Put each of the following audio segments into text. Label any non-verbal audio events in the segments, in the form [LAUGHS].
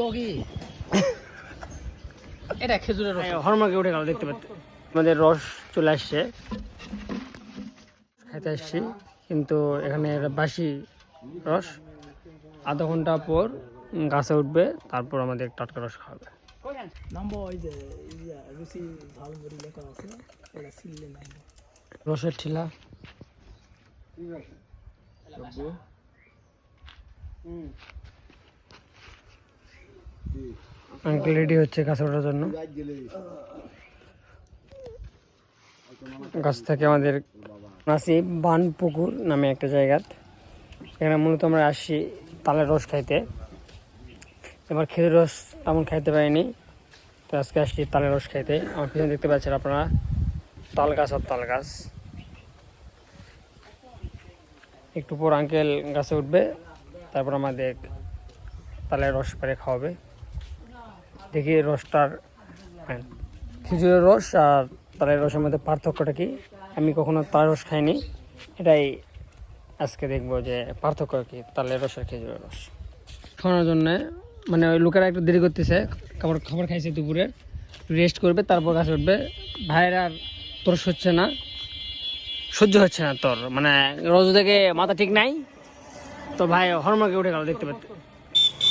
দগি এটা খেজুরের রস। হরমাকে উঠে গেল দেখতে পাচ্ছি। আমাদের রস চলে আসছে। খাইতে আসছি কিন্তু এখানে এটা বাসি রস। আধা ঘণ্টা পর গাছে উঠবে তারপর আমাদের টাটকা রস খাওয়াবে নামবো ওই যে ইয়া, রুচি ঝাল মুড়ি লেখা আছে ওটা সিললে নামবো রসের ঠিলা আঙ্কেল রেডি হচ্ছে গাছে ওঠার জন্য। গাছ থেকে আমাদের আসি বান পুকুর নামে একটা জায়গাত এখানে মূলত আমরা আসি তালের রস খাইতে। এবার খেজুর রস তেমন খাইতে পারিনি। তো আজকে আসছি তালের রস খাইতে। আমার পিছনে দেখতে পাচ্ছেন আপনারা, তাল গাছ আর তাল গাছ। একটু পর আঙ্কেল গাছে উঠবে, তারপর আমাদের তালের রস পেরে খাওয়াবে। দেখি রসটার খেজুরের রস আর তালের রসের মধ্যে পার্থক্যটা কি? আমি কখনো তালের রস খাইনি। এটাই আজকে দেখব যে পার্থক্য কি, তালের রস আর খেজুরের রস। খাওয়ানোর জন্যে মানে ওই লোকেরা একটু দেরি করতেছে খাবার খাবার খাইছে দুপুরে। রেস্ট করবে, তারপর গাছে উঠবে ভাইয়ের আর তোর হচ্ছে না। সহ্য হচ্ছে না তোর। মানে রোজ থেকে মাথা ঠিক নাই। তো ভাই হরমাকে উঠে গেল দেখতে পাচ্ছি।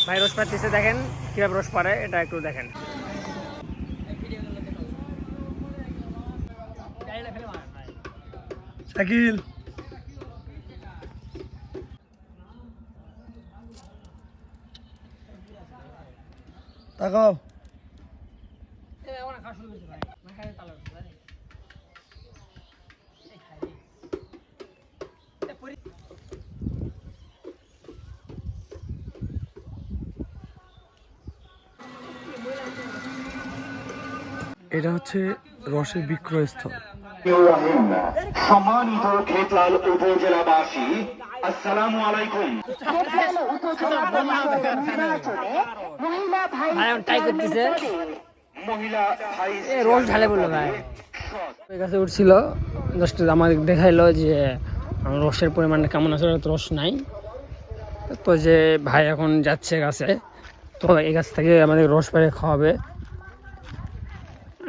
ভাই রস পাচ্ছিছে দেখেন কীভাবে রস পারে এটা একটু দেখেন। শাকিল। তাকাও। এটা হচ্ছে রসের বিক্রয় স্থল সম্মানিত খেতলাল উপজেলাবাসী আসসালামু আলাইকুম। ভাই ট্রাই করতেছে। মহিলা ভাই রস ঢালে বলল ভাই কাছে উঠছিল জাস্ট আমাদের দেখাইলো যে আমার রসের পরিমাণটা কেমন আছে রস নাই। তো যে ভাই এখন যাচ্ছে গাছে তো এই গাছ থেকে আমাদের রস পেরে খাওয়াবে।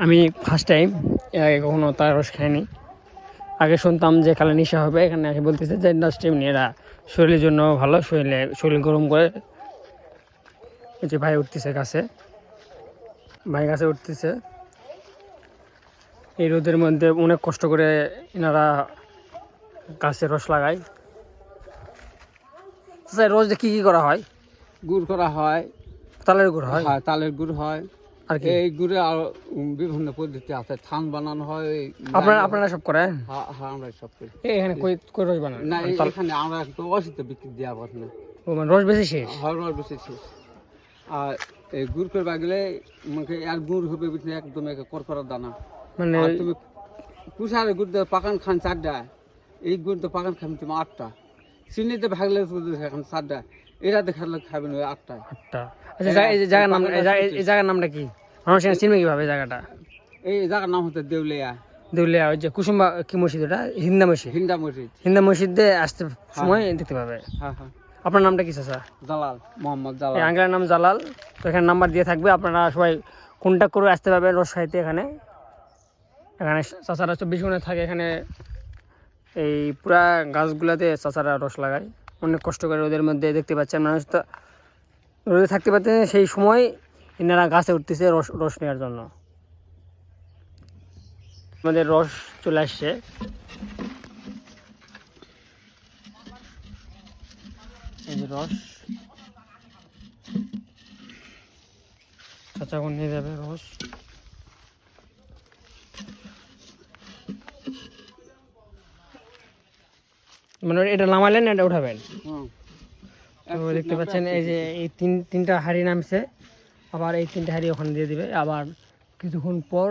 আমি ফার্স্ট টাইম এর আগে কখনো তার রস খাইনি। আগে শুনতাম যে কালে নেশা হবে এখানে এসে বলতেছে যে জাস্ট এমনি এরা শরীরের জন্য ভালো শরীরে শরীর গরম করে। এই যে ভাই উঠতেছে গাছে ভাই গাছে উঠতেছে। এই রোদের মধ্যে অনেক কষ্ট করে এনারা গাছে রস লাগায়। রোজ কি কি করা হয়? গুড় করা হয়। তালের গুড় হয়? হ্যাঁ, তালের গুড় হয়। আর কি? এই গুড়ে আর বিভিন্ন পদ্ধতি আছে। থান বানানো হয় আপনারা আপনারা সব করেন? হ্যাঁ হ্যাঁ আমরা সব করি। এখানে কই কই রস বানান? না এখানে আমরা একটু অসিত বিক্রি দেওয়া পারি না। ও মানে রস বেশি শেষ? হরমর বেশি শেষ। আর এই গুড় করবা গেলে আমাকে আর গুড় হবে বুঝলে একদম একে করকরার দানা। মানে তুমি কুসারে গুড় দিয়ে পাকান খান চারটা। এই গুড় দিয়ে পাকান খাবি তুমি আটটা। চিনিতে ভাগলে এখন চারটা। এরা দেখালে খাবেন ওই আটটায় আটটা। আচ্ছা এই জায়গার নাম এই জায়গার নামটা কি? মানুষ চিনবে কীভাবে জায়গাটা? এই জায়গার নাম হচ্ছে দেউলিয়া। দেউলিয়া ওই যে কুসুম্বা কি মসজিদ ওটা? হিন্দা মসজিদ? হিন্দা মসজিদ। হিন্দা মসজিদে আসতে সময় দেখতে পাবে। হ্যাঁ হ্যাঁ। আপনার নামটা কি চাচা? জালাল মোহাম্মদ জালাল। নাম জালাল। তো এখানে নাম্বার দিয়ে থাকবে আপনারা সবাই কন্ট্যাক্ট করে আসতে পারবেন রস খাইতে এখানে। এখানে চাচারা চব্বিশ ঘণ্টা থাকে এখানে এই পুরা গাছগুলাতে চাচারা রস লাগায়। অনেক কষ্ট করে রোদের মধ্যে দেখতে পাচ্ছেন মানুষ। তো রোদে থাকতে পারতেন সেই সময় এনারা গাছে উঠতেছে রস রস নেওয়ার জন্য। আমাদের রস চলে আসছে। রস। চাচা নিয়ে যাবে রস। মানে এটা নামালেন এটা উঠাবেন। তো দেখতে পাচ্ছেন এই যে এই তিন তিনটা হাড়ি নামছে আবার এই তিনটা হাড়ি ওখানে দিয়ে দিবে আবার কিছুক্ষণ পর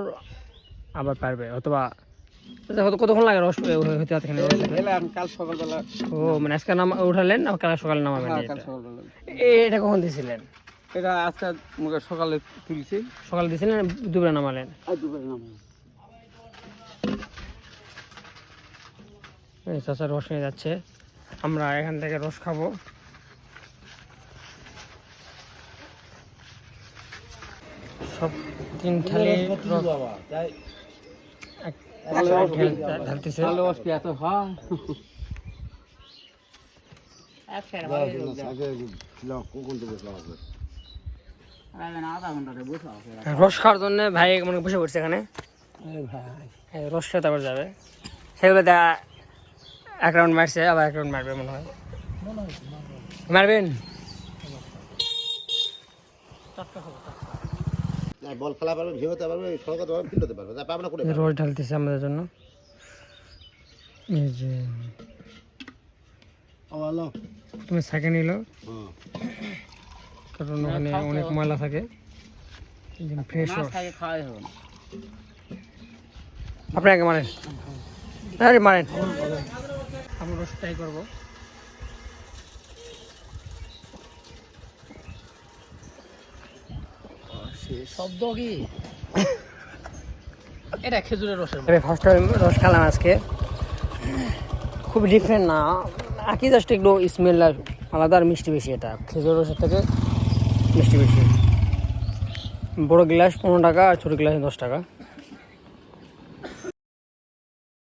আবার পারবে অথবা আচ্ছা, কতক্ষণ লাগে রস হতে এখানে কাল সকালবেলা ও মানে আজকে নাম উঠালেন আর কাল সকালে নামাবেন হ্যাঁ, এটা। কখন দিয়েছিলেন এটা আজকে সকালে তুলছি। সকালে দিয়েছিলেন দুপুরে নামালেন? দুপুরে নাম এই চাচা রস নিয়ে যাচ্ছে। আমরা এখান থেকে রস খাব। সব তিন থালি রস ঢালতেছে। হয় খাওয়ার জন্য ভাই মানে বসে পড়ছে এখানে। রস খেয়ে তারপর যাবে। সেগুলো দেখা এক রাউন্ড মারছে আবার এক রাউন্ড মারবে মনে হয়। মারবেন? বল খেলা পারবে পারবে পারবে ফিল্ড হতে করে ঢালতেছে আমাদের জন্য। এই যে তুমি সাইকেল নিল। কারণ ওখানে অনেক ময়লা থাকে। ফ্রেশ আপনি আগে মারেন। আরে মারেন। আমি রস ট্রাই করব। শব্দ কি? [LAUGHS] এটা খেজুরের রসের মতো। ফার্স্ট টাইম রস খেলাম আজকে। খুব ডিফারেন্ট না। একই জাস্ট একটু স্মেল আর আলাদা আর মিষ্টি বেশি এটা। খেজুর রসের থেকে মিষ্টি বেশি। বড় গ্লাস পনেরো টাকা আর ছোটো গ্লাস দশ টাকা।